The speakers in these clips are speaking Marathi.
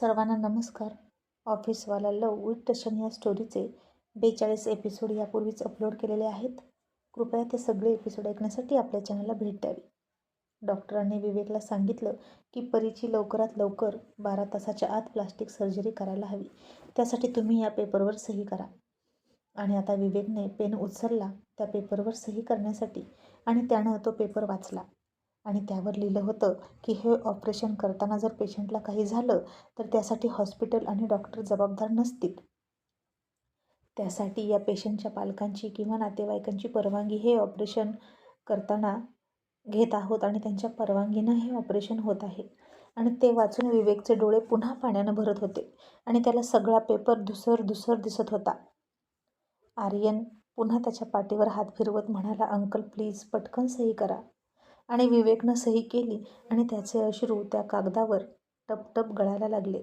सर्वांना नमस्कार. ऑफिसवाला लव विथ टशन या स्टोरीचे बेचाळीस एपिसोड यापूर्वीच अपलोड केलेले आहेत. कृपया ते सगळे एपिसोड ऐकण्यासाठी आपल्या चॅनलला भेट द्यावी. डॉक्टरांनी विवेकला सांगितलं की परीची लवकरात लवकर बारा तासाच्या आत प्लास्टिक सर्जरी करायला हवी. त्यासाठी तुम्ही या पेपरवर सही करा. आणि आता विवेकने पेन उचलला त्या पेपरवर सही करण्यासाठी आणि त्यानं तो पेपर वाचला. आणि त्यावर लिहिलं होतं की हे ऑपरेशन करताना जर पेशंटला काही झालं तर त्यासाठी हॉस्पिटल आणि डॉक्टर जबाबदार नसतील. त्यासाठी या पेशंटच्या पालकांची किंवा नातेवाईकांची परवानगी हे ऑपरेशन करताना घेत आहोत आणि त्यांच्या परवानगीनं हे ऑपरेशन होत आहे. आणि ते वाचून विवेकचे डोळे पुन्हा पाण्यानं भरत होते आणि त्याला सगळा पेपर धुसर धुसर दिसत होता. आर्यन पुन्हा त्याच्या पाठीवर हात फिरवत म्हणाला अंकल प्लीज पटकन सही करा. आणि विवेकनं सही केली आणि त्याचे अश्रू त्या कागदावर टपटप गळायला लागले.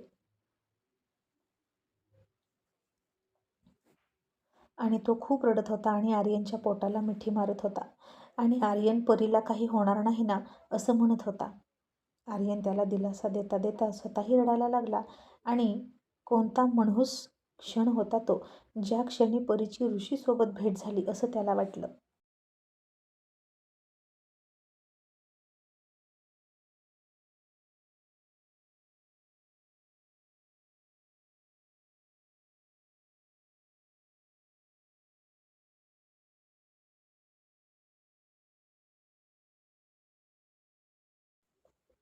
आणि तो खूप रडत होता आणि आर्यनच्या पोटाला मिठी मारत होता. आणि आर्यन परीला काही होणार नाही ना असं म्हणत होता. आर्यन त्याला दिलासा देता देता स्वतःही रडायला लागला आणि कोणता मनहूस क्षण होता तो ज्या क्षणी परीची ऋषीसोबत भेट झाली असं त्याला वाटलं.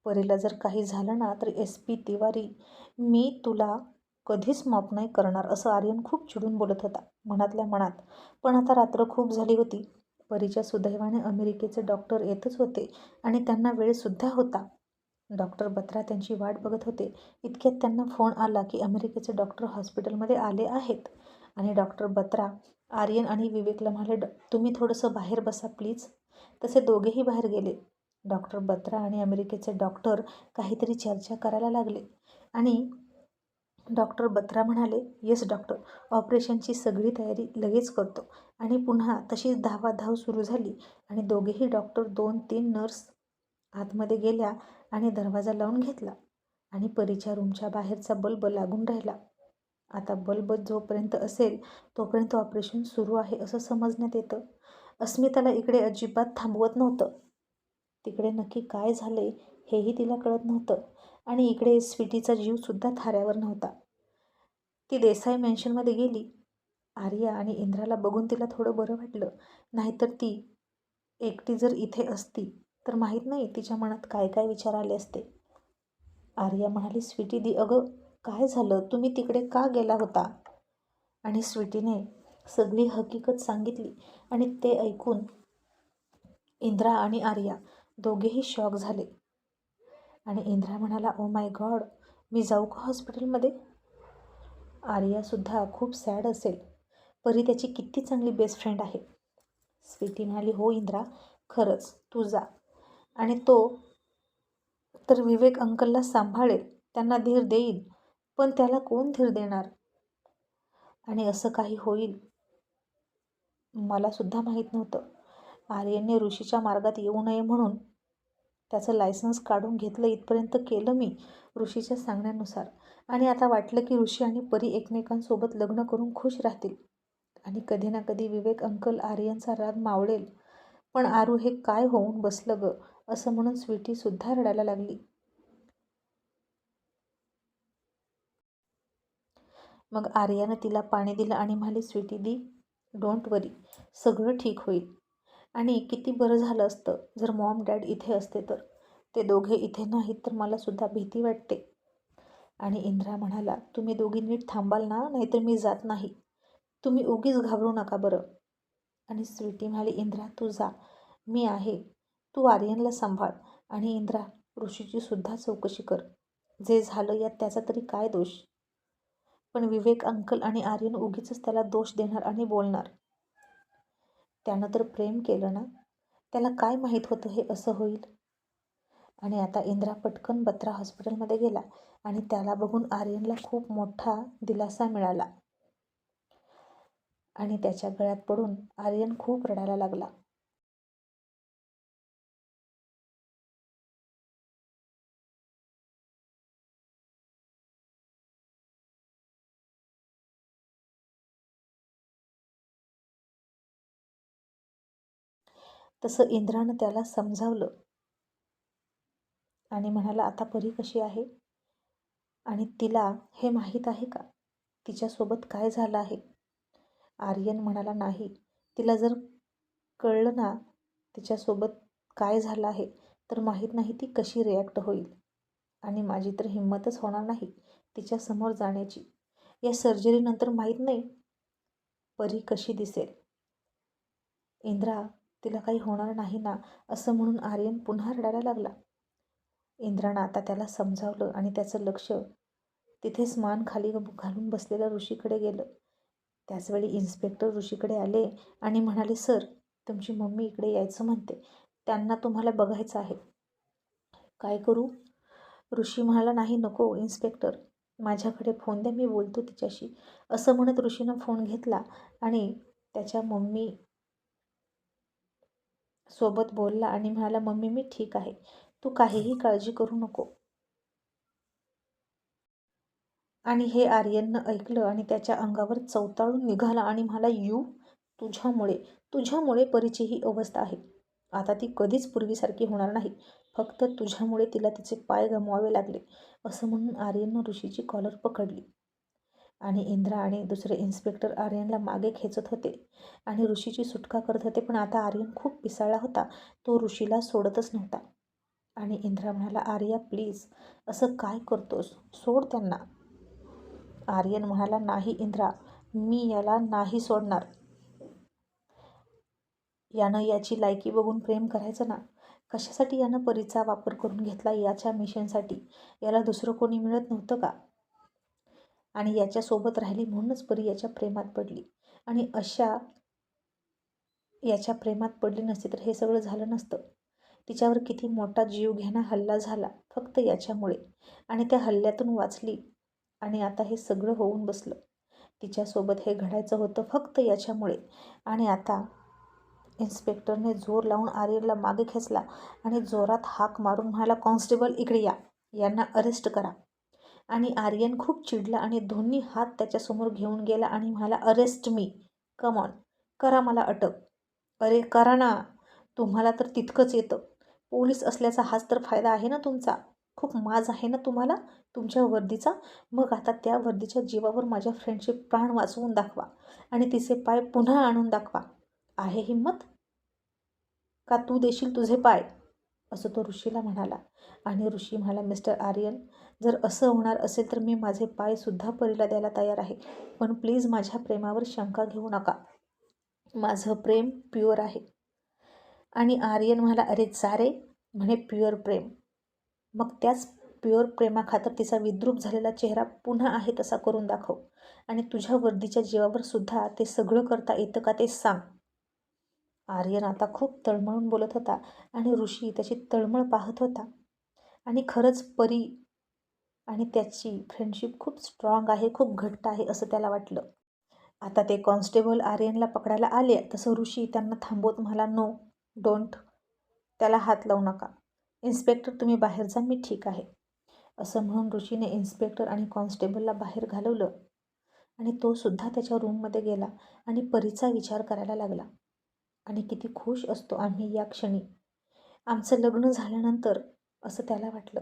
परीला जर काही झालं ना तर एस पी तिवारी मी तुला कधीच माफ नाही करणार असं आर्यन खूप चिडून बोलत होता मनातल्या मनात. पण आता रात्र खूप झाली होती. परीच्या सुदैवाने अमेरिकेचे डॉक्टर येतच होते आणि त्यांना वेळसुद्धा होता. डॉक्टर बत्रा त्यांची वाट बघत होते. इतक्यात त्यांना फोन आला की अमेरिकेचे डॉक्टर हॉस्पिटलमध्ये आले आहेत. आणि डॉक्टर बत्रा आर्यन आणि विवेकला म्हणाले तुम्ही थोडंसं बाहेर बसा प्लीज. तसे दोघेही बाहेर गेले. डॉक्टर बत्रा आणि अमेरिकेचे डॉक्टर काहीतरी चर्चा करायला लागले. आणि डॉक्टर बत्रा म्हणाले येस डॉक्टर ऑपरेशनची सगळी तयारी लगेच करतो आणि पुन्हा तशीच धावाधाव सुरू झाली आणि दोघेही डॉक्टर दोन तीन नर्स आतमध्ये गेल्या आणि दरवाजा लावून घेतला आणि परीच्या रूमच्या बाहेरचा बल्ब लागून राहिला. आता बल्ब जोपर्यंत असेल तोपर्यंत ऑपरेशन सुरू आहे असं समजण्यात येतं. अस्मिताला इकडे अजिबात थांबवत नव्हतं. तिकडे नक्की काय झाले हेही तिला कळत नव्हतं आणि इकडे स्वीटीचा जीवसुद्धा थाऱ्यावर नव्हता. ती देसाई मेन्शनमध्ये गेली. आर्या आणि इंद्राला बघून तिला थोडं बरं वाटलं. नाहीतर ती एकटी जर इथे असती तर माहीत नाही तिच्या मनात काय काय विचार आले असते. आर्या म्हणाली स्वीटी दी अगं काय झालं? तुम्ही तिकडे का गेला होता? आणि स्वीटीने सगळी हकीकत सांगितली आणि ते ऐकून इंद्रा आणि आर्या दोघेही शॉक झाले. आणि इंद्रा म्हणाला ओ माय गॉड मी जाऊ का हॉस्पिटलमध्ये? आर्यासुद्धा खूप सॅड असेल परी त्याची किती चांगली बेस्ट फ्रेंड आहे. स्वीटी म्हणाली हो इंद्रा खरंच तू जा. आणि तो तर विवेक अंकलला सांभाळेल त्यांना धीर देईल पण त्याला कोण धीर देणार? आणि असं काही होईल मलासुद्धा माहीत नव्हतं. आर्यनने ऋषीच्या मार्गात येऊ नये म्हणून त्याचं लायसन्स काढून घेतलं. इथपर्यंत केलं मी ऋषीच्या सांगण्यानुसार. आणि आता वाटलं की ऋषी आणि परी एकमेकांसोबत लग्न करून खुश राहतील. आणि कधी ना कधी विवेक अंकल आर्यनचा राग मावळेल. पण आरू हे काय होऊन बसलं ग? असं म्हणून स्वीटीसुद्धा रडायला लागली. मग आर्यानं तिला पाणी दिलं आणि म्हणाली स्वीटी दी डोंट वरी सगळं ठीक होईल. आणि किती बरं झालं असतं. जर मॉम डॅड इथे असते तर? ते दोघे इथे नाहीत तर मलासुद्धा भीती वाटते. आणि इंद्रा म्हणाला तुम्ही दोघी नीट थांबाल ना नाहीतर मी जात नाही. तुम्ही उगीच घाबरू नका बरं. आणि स्वीटी म्हणाली इंद्रा तू जा. मी आहे. तू आर्यनला सांभाळ. आणि इंद्रा ऋषीची सुद्धा चौकशी कर. जे झालं यात त्याचा तरी काय दोष? पण विवेक अंकल आणि आर्यन उगीच त्याला दोष देणार आणि बोलणार. त्यानं तर प्रेम केलं ना? त्याला काय माहीत होतं हे असं होईल? आणि आता इंद्रा पटकन बत्रा हॉस्पिटलमध्ये गेला आणि त्याला बघून आर्यनला खूप मोठा दिलासा मिळाला. आणि त्याच्या गळ्यात पडून आर्यन खूप रडायला लागला. तसं इंद्रानं त्याला समजावलं. आणि म्हणाला आता परी कशी आहे? आणि तिला हे माहीत आहे का? तिच्यासोबत काय झालं आहे? आर्यन म्हणाला नाही. तिला जर कळलं ना तिच्यासोबत काय झालं आहे तर माहीत नाही ती कशी रिॲक्ट होईल. आणि माझी तर हिंमतच होणार नाही तिच्यासमोर जाण्याची. या सर्जरीनंतर माहीत नाही परी कशी दिसेल. इंद्रा तिला काही होणार नाही ना असं म्हणून आर्यन पुन्हा रडायला लागला. इंद्रानं आता त्याला समजावलं आणि त्याचं लक्ष तिथेच मान खाली घालून बसलेल्या ऋषीकडे गेलं. त्याचवेळी इन्स्पेक्टर ऋषीकडे आले आणि म्हणाले सर तुमची मम्मी इकडे यायचं म्हणते. त्यांना तुम्हाला बघायचं आहे. काय करू? ऋषी म्हणाला नाही नको इन्स्पेक्टर. माझ्याकडे फोन द्या मी बोलतो तिच्याशी. असं म्हणत ऋषीनं फोन घेतला आणि त्याच्या मम्मी सोबत बोलला आणि म्हणाला मम्मी मी ठीक आहे. तू काहीही काळजी करू नको. आणि हे आर्यननं ऐकलं आणि त्याच्या अंगावर चवताळून निघाला आणि म्हणाला यू तुझ्यामुळे तुझ्यामुळे परीची ही अवस्था आहे. आता ती कधीच पूर्वीसारखी होणार नाही. फक्त तुझ्यामुळे तिला तिचे पाय गमवावे लागले. असं म्हणून आर्यननं ऋषीची कॉलर पकडली. आणि इंद्रा आणि दुसरे इन्स्पेक्टर आर्यनला मागे खेचत होते. आणि ऋषीची सुटका करत होते पण आता आर्यन खूप पिसाळला होता. तो ऋषीला सोडतच नव्हता. आणि इंद्रा म्हणाला आर्या प्लीज असं काय करतोस? सोड त्यांना. आर्यन म्हणाला नाही इंद्रा मी याला नाही सोडणार. यानं याची लायकी बघून प्रेम करायचं ना? कशासाठी यानं परीचा वापर करून घेतला याच्या मिशनसाठी? याला दुसरं कोणी मिळत नव्हतं का? आणि याच्यासोबत राहिली म्हणूनच परी याच्या प्रेमात पडली. आणि अशा याच्या प्रेमात पडली नसती तर हे सगळं झालं नसतं. तिच्यावर किती मोठा जीव घेणा हल्ला झाला फक्त याच्यामुळे. आणि त्या हल्ल्यातून वाचली आणि आता हे सगळं होऊन बसलं. तिच्यासोबत हे घडायचं होतं फक्त याच्यामुळे. आणि आता इन्स्पेक्टरने जोर लावून आर्यनला मागे खेचला आणि जोरात हाक मारून म्हणाला कॉन्स्टेबल इकडे या. यांना अरेस्ट करा. आणि आर्यन खूप चिडला आणि दोन्ही हात त्याच्यासमोर घेऊन गेला आणि म्हणाला अरेस्ट मी. कम ऑन करा मला अटक. अरे करा ना. तुम्हाला तर तितकंच येतं. पोलीस असल्याचा हाच तर फायदा आहे ना तुमचा. खूप माज आहे ना तुम्हाला तुमच्या वर्दीचा? मग आता त्या वर्दीच्या जीवावर माझ्या फ्रेंडचे प्राण वाचवून दाखवा आणि तिचे पाय पुन्हा आणून दाखवा. आहे हिंमत? का तू देशील तुझे पाय? असं तो ऋषीला म्हणाला. आणि ऋषी म्हणाला मिस्टर आर्यन जर असं होणार असेल तर मी माझे पायसुद्धा परीला द्यायला तयार आहे. पण प्लीज माझ्या प्रेमावर शंका घेऊ नका. माझं प्रेम प्युअर आहे. आणि आर्यन म्हणाला अरे चारे म्हणे प्युअर प्रेम. मग त्याच प्युअर प्रेमाखातर तिचा विद्रूप झालेला चेहरा पुन्हा आहे तसा करून दाखव. आणि तुझ्या वर्दीच्या जीवावर सुद्धा ते सगळं करता येतं का ते सांग. आर्यन आता खूप तळमळून बोलत होता आणि ऋषी त्याची तळमळ पाहत होता. आणि खरंच परी आणि त्याची फ्रेंडशिप खूप स्ट्रॉंग आहे खूप घट्ट आहे असं त्याला वाटलं. आता ते कॉन्स्टेबल आर्यनला पकडायला आले तसं ऋषी त्यांना थांबवत म्हणाला नो डोंट त्याला हात लावू नका. इन्स्पेक्टर तुम्ही बाहेर जा मी ठीक आहे. असं म्हणून ऋषीने इन्स्पेक्टर आणि कॉन्स्टेबलला बाहेर घालवलं. आणि तो सुद्धा त्याच्या रूममध्ये गेला आणि परीचा विचार करायला लागला. आणि किती खुश असतो आम्ही या क्षणी. आमचं लग्न झाल्यानंतर असं त्याला वाटलं.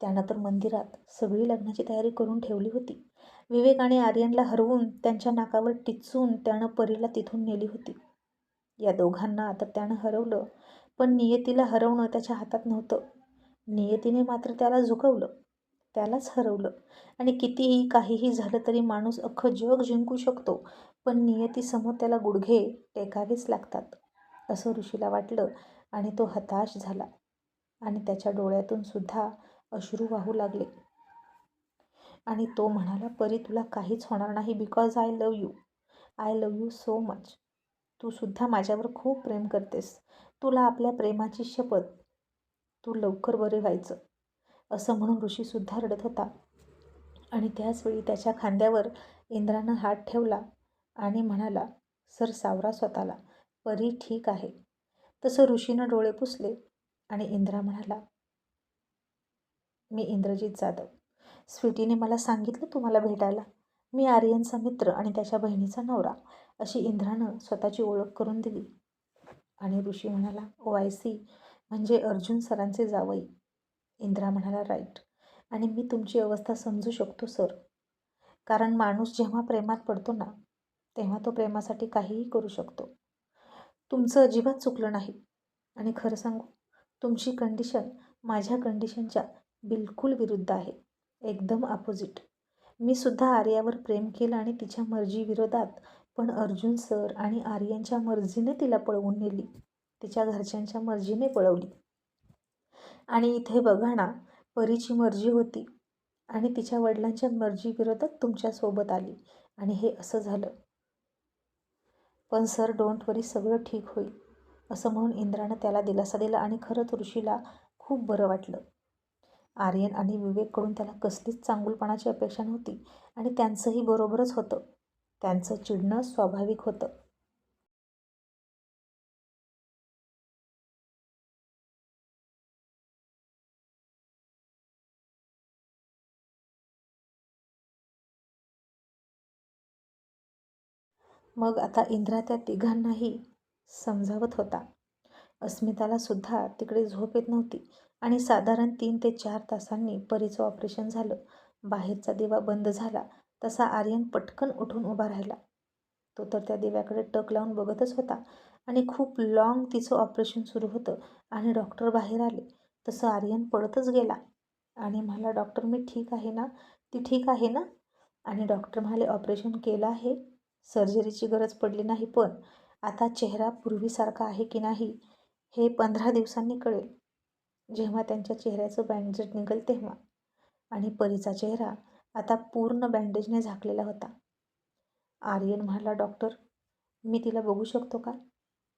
त्यानं तर मंदिरात सगळी लग्नाची तयारी करून ठेवली होती. विवेक आणि आर्यनला हरवून त्यांच्या नाकावर टिचून त्यानं परीला तिथून नेली होती. या दोघांना आता त्यानं हरवलं पण नियतीला हरवणं त्याच्या हातात नव्हतं. नियतीने मात्र त्याला झुकवलं त्यालाच हरवलं. आणि कितीही काहीही झालं तरी माणूस अख्खं जग जिंकू शकतो पण नियतीसमोर त्याला गुडघे टेकावेच लागतात असं ऋषीला वाटलं आणि तो हताश झाला. आणि त्याच्या डोळ्यातून सुद्धा अश्रू वाहू लागले. आणि तो म्हणाला परी तुला काहीच होणार नाही because I love you I love you so much तू सुद्धा माझ्यावर खूप प्रेम करतेस. तुला आपल्या प्रेमाची शपथ. तू लवकर बरे व्हायचं. असं म्हणून ऋषीसुद्धा रडत होता. आणि त्याचवेळी त्याच्या खांद्यावर इंद्रानं हात ठेवला आणि म्हणाला सर सावरा स्वतःला. परी ठीक आहे. तसं ऋषीनं डोळे पुसले आणि इंद्रा म्हणाला मी इंद्रजित जाधव. स्वीटीने मला सांगितलं तुम्हाला भेटायला. मी आर्यनचा मित्र आणि त्याच्या बहिणीचा नवरा अशी इंद्रानं स्वतःची ओळख करून दिली. आणि ऋषी म्हणाला ओ आय सी म्हणजे अर्जुन सरांचे जावई. इंद्रा म्हणाला राईट. आणि मी तुमची अवस्था समजू शकतो सर. कारण माणूस जेव्हा प्रेमात पडतो ना तेव्हा तो प्रेमासाठी काहीही करू शकतो. तुमचं अजिबात चुकलं नाही. आणि खरं सांगू तुमची कंडिशन माझ्या कंडिशनच्या बिलकुल विरुद्ध आहे. एकदम अपोजिट मी सुद्धा आर्यावर प्रेम केलं आणि तिच्या मर्जीविरोधात पण अर्जुन सर आणि आर्यांच्या मर्जीने तिला पळवून नेली. तिच्या घरच्यांच्या मर्जीने पळवली. आणि इथे बघा ना परीची मर्जी होती. आणि तिच्या वडिलांच्या मर्जीविरोधात तुमच्यासोबत आली. आणि हे असं झालं. पण सर डोंट वरी सगळं ठीक होईल. असं म्हणून इंद्रानं त्याला दिलासा दिला आणि खरंच ऋषीला खूप बरं वाटलं. आर्यन आणि विवेककडून त्याला कसलीच चांगुलपणाची अपेक्षा नव्हती आणि त्यांचंही बरोबरच होतं. त्यांचं चिडणं स्वाभाविक होतं. मग आता इंद्रा त्या तिघांनाही समजावत होता. अस्मिताला सुद्धा तिकडे झोप येत नव्हती. आणि साधारण तीन ते चार तासांनी परीचं ऑपरेशन झालं. बाहेरचा दिवा बंद झाला तसा आर्यन पटकन उठून उभा राहिला. तो तर त्या दिव्याकडे टक लावून बघतच होता आणि खूप लॉंग तिचं ऑपरेशन सुरू होतं आणि डॉक्टर बाहेर आले. तसं आर्यन पळतच गेला. आणि मला डॉक्टर मी ठीक आहे ना? ती ठीक आहे ना? आणि डॉक्टर म्हणाले ऑपरेशन केलं आहे. सर्जरीची गरज पडली नाही पण आता चेहरा पूर्वीसारखा आहे की नाही हे पंधरा दिवसांनी कळेल. जेव्हा त्यांच्या चेहऱ्याचं बँडेज निघेल तेव्हा. आणि परीचा चेहरा आता पूर्ण बँडेजने झाकलेला होता. आर्यन म्हणाला डॉक्टर मी तिला बघू शकतो का?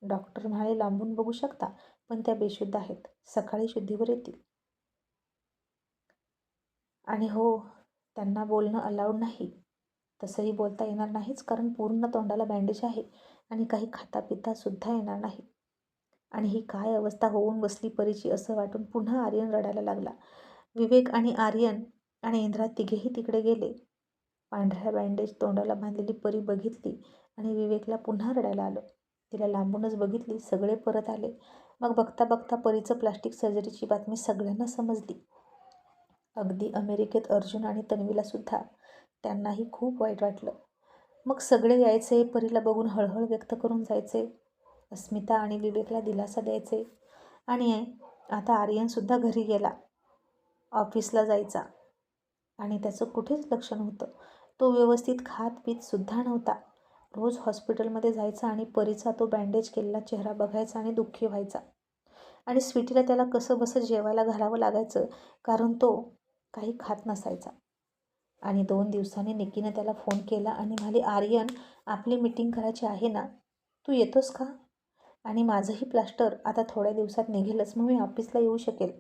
डॉक्टर म्हणाले लांबून बघू शकता पण त्या बेशुद्ध आहेत. सकाळी शुद्धीवर येतील. आणि हो त्यांना बोलणं अलाउड नाही. तसंही बोलता येणार नाहीच कारण पूर्ण तोंडाला बँडेज आहे आणि काही खाता पिता सुद्धा येणार नाही. आणि ही काय अवस्था होऊन बसली परीची असं वाटून पुन्हा आर्यन रडायला लागला. विवेक आणि आर्यन आणि इंद्रा तिघेही तिकडे गेले. पांढऱ्या बँडेज तोंडाला बांधलेली परी बघितली आणि विवेकला पुन्हा रडायला आलं. तिला लांबूनच बघितली सगळे परत आले. मग बघता बघता परीचं प्लास्टिक सर्जरीची बातमी सगळ्यांना समजली. अगदी अमेरिकेत अर्जुन आणि तन्वीला सुद्धा त्यांनाही खूप वाईट वाटलं. मग सगळे यायचे परीला बघून हळहळ व्यक्त करून जायचे. अस्मिता आणि विवेकला दिलासा द्यायचे. आणि आता आर्यनसुद्धा घरी गेला. ऑफिसला जायचा. आणि त्याचं कुठेच लक्ष नव्हतं तो व्यवस्थित खात पीतसुद्धा नव्हता. रोज हॉस्पिटलमध्ये जायचा आणि परीचा तो बँडेज केलेला चेहरा बघायचा आणि दुःखी व्हायचा. आणि स्वीटीला त्याला कसं बसं जेवायला घालावं लागायचं कारण तो काही खात नसायचा. आणि दोन दिवसांनी निकीनं त्याला फोन केला आणि म्हणाली आर्यन आपली मीटिंग करायची आहे ना? तू येतोस का? आणि माझंही प्लास्टर आता थोड्या दिवसात निघेलच मग मी ऑफिसला येऊ शकेल.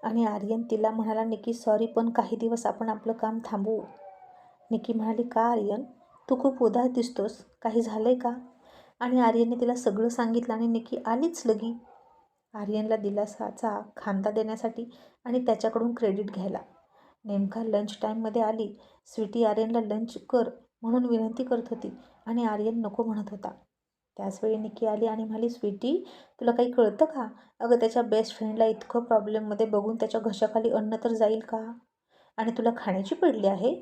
आणि आर्यन तिला म्हणाला निकी सॉरी पण काही दिवस आपण आपलं काम थांबवू. निकी म्हणाली का आर्यन? तू खूप उदास दिसतोस. काही झालंय का? आणि आर्यनने तिला सगळं सांगितलं आणि निकी आलीच लगी. आर्यनला दिलासाचा खांदा देण्यासाठी आणि त्याच्याकडून क्रेडिट घ्यायला. नेमका लंच टाईममध्ये आली. स्वीटी आर्यनला लंच कर म्हणून विनंती करत होती आणि आर्यन नको म्हणत होता. त्याचवेळी निकी आली आणि म्हणाली स्वीटी तुला काही कळतं का? अगं त्याच्या बेस्ट फ्रेंडला इतकं प्रॉब्लेममध्ये बघून त्याच्या घशाखाली अन्न तर जाईल का? आणि तुला खाण्याची पडली आहे?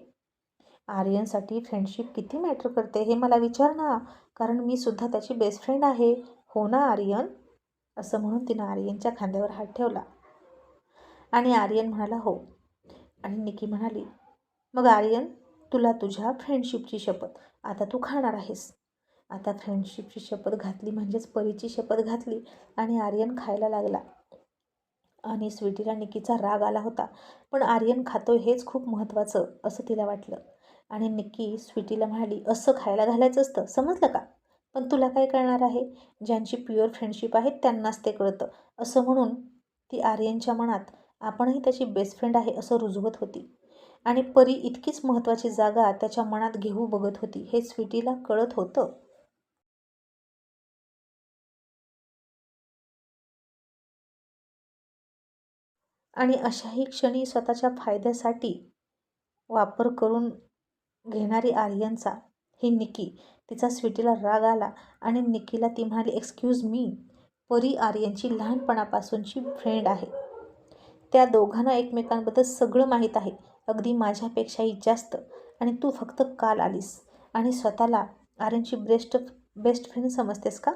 आर्यनसाठी फ्रेंडशिप किती मॅटर करते हे मला विचार ना. कारण मी सुद्धा त्याची बेस्ट फ्रेंड आहे. हो ना आर्यन? असं म्हणून तिनं आर्यनच्या खांद्यावर हात ठेवला. आणि आर्यन म्हणाला हो. आणि निकी म्हणाली मग आर्यन तुला तुझ्या फ्रेंडशिपची शपथ आता तू खाणार आहेस. आता फ्रेंडशिपची शपथ घातली म्हणजेच परीची शपथ घातली आणि आर्यन खायला लागला. आणि स्वीटीला निकीचा राग आला होता. पण आर्यन खातोय हेच खूप महत्त्वाचं असं तिला वाटलं. आणि निक्की स्वीटीला म्हणाली असं खायला घालायचं असतं समजलं का? पण तुला काय कळणार आहे? ज्यांची प्युअर फ्रेंडशिप आहे त्यांनाच ते कळतं. असं म्हणून ती आर्यनच्या मनात आपणही त्याची बेस्ट फ्रेंड आहे असं रुजवत होती. आणि परी इतकीच महत्त्वाची जागा त्याच्या मनात घेऊ बघत होती हे स्वीटीला कळत होतं. आणि अशाही क्षणी स्वतःच्या फायद्यासाठी वापर करून घेणारी आर्यनचा ही निकी. तिचा स्वीटीला राग आला आणि निकीला ती म्हणाली एक्सक्यूज मी परी आर्यनची लहानपणापासूनची फ्रेंड आहे. त्या दोघांना एकमेकांबद्दल सगळं माहीत आहे. अगदी माझ्यापेक्षाही जास्त. आणि तू फक्त काल आलीस. आणि स्वतःला आर्यनची बेस्ट बेस्ट फ्रेंड समजतेस का?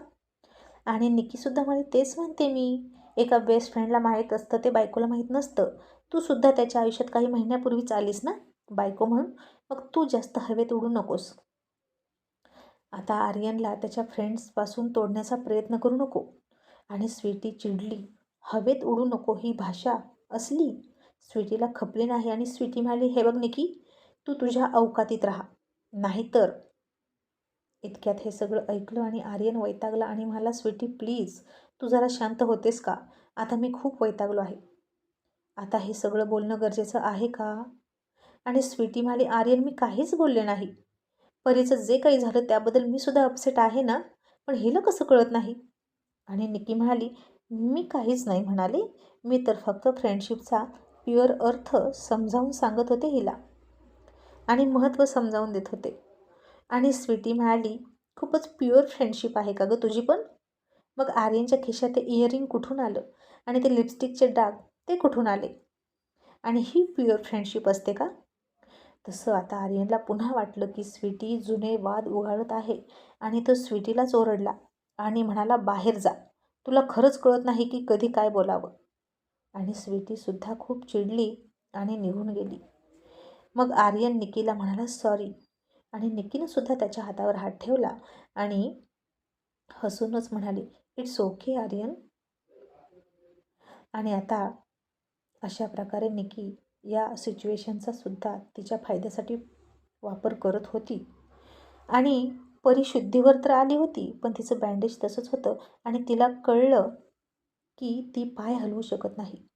आणि निकीसुद्धा म्हणे तेच म्हणते मी. एका बेस्ट फ्रेंडला माहीत असतं ते बायकोला माहीत नसतं. तू सुद्धा त्याच्या आयुष्यात काही महिन्यापूर्वीच आलीस ना? बायको म्हणून मग तू जास्त हवेत उडू नकोस. आता आर्यनला त्याच्या फ्रेंड्सपासून तोडण्याचा प्रयत्न करू नको. आणि स्वीटी चिडली हवेत उडू नको ही भाषा असली? स्वीटीला खपली नाही आणि स्वीटी म्हणाली हे बघ निकी तू तुझ्या अवकातीत राहा. नाहीतर इतक्यात हे सगळं ऐकलं आणि आर्यन वैतागला आणि मला स्वीटी प्लीज तू जरा शांत होतेस का? आता मी खूप वैतागलो आहे. आता हे सगळं बोलणं गरजेचं आहे का? आणि स्वीटी म्हणाली आर्यन मी काहीच बोलले नाही. परीचं जे काही झालं त्याबद्दल मी सुद्धा अपसेट आहे ना? पण हिला कसं कळत नाही? आणि निकी म्हणाली मी काहीच नाही म्हणाले. मी तर फक्त फ्रेंडशिपचा प्युअर अर्थ समजावून सांगत होते हिला. आणि महत्त्व समजावून देत होते. आणि स्वीटी म्हणाली खूपच प्युअर फ्रेंडशिप आहे का गं तुझी पण? मग आर्यनच्या खिशात ते इयरिंग कुठून आलं आणि ते लिपस्टिकचे डाग ते कुठून आले? आणि ही प्युअर फ्रेंडशिप असते का? तसं आता आर्यनला पुन्हा वाटलं की स्वीटी जुने वाद उघाडत आहे आणि तो स्वीटीलाच ओरडला आणि म्हणाला बाहेर जा. तुला खरंच कळत नाही की कधी काय बोलावं. आणि स्वीटीसुद्धा खूप चिडली आणि निघून गेली. मग आर्यन निकीला म्हणाला सॉरी. आणि निकीनं सुद्धा त्याच्या हातावर हात ठेवला आणि हसूनच म्हणाली इट्स ओके आर्यन. आणि आता अशा प्रकारे निकी या सिच्युएशनचा सुद्धा तिच्या फायद्यासाठी वापर करत होती. आणि परिशुद्धीवर तर आली होती पण तिचं बँडेज तसंच होतं आणि तिला कळलं की ती पाय हलवू शकत नाही.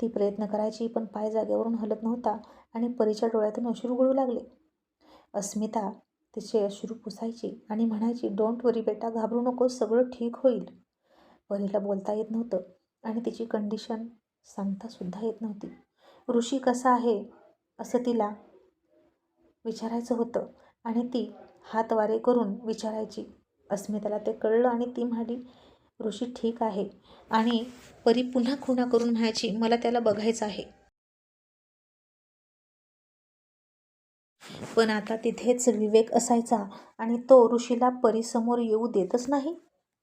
ती प्रयत्न करायची पण पाय जागेवरून हलत नव्हता आणि परीच्या डोळ्यातून अश्रू गळू लागले. अस्मिता तिचे अश्रू पुसायची आणि म्हणायची डोंट वरी बेटा घाबरू नको सगळं ठीक होईल. परीला बोलता येत नव्हतं आणि तिची कंडिशन सांगतासुद्धा येत नव्हती. ऋषी कसा आहे? असं तिला विचारायचं होतं आणि ती हातवारे करून विचारायची. अस्मिताला ते कळलं आणि ती म्हणाली ऋषी ठीक आहे आणि परी पुन्हा खुणा करून म्हणायची मला त्याला बघायचं आहे. पण आता तिथेच विवेक असायचा आणि तो ऋषीला परीसमोर येऊ देतच नाही.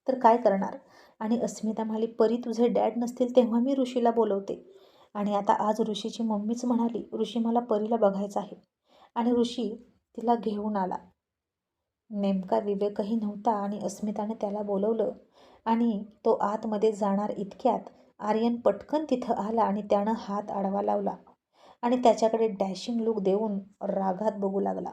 तर काय करणार? आणि अस्मिता म्हणाली परी तुझे डॅड नसतील तेव्हा मी ऋषीला बोलवते. आणि आता आज ऋषीची मम्मीच म्हणाली ऋषी मला परीला बघायचं आहे. आणि ऋषी तिला घेऊन आला. नेमका विवेकही नव्हता आणि अस्मिताने त्याला बोलवलं आणि तो आतमध्ये जाणार इतक्यात आर्यन पटकन तिथं आला आणि त्यानं हात आडवा लावला आणि त्याच्याकडे डॅशिंग लूक देऊन रागात बघू लागला.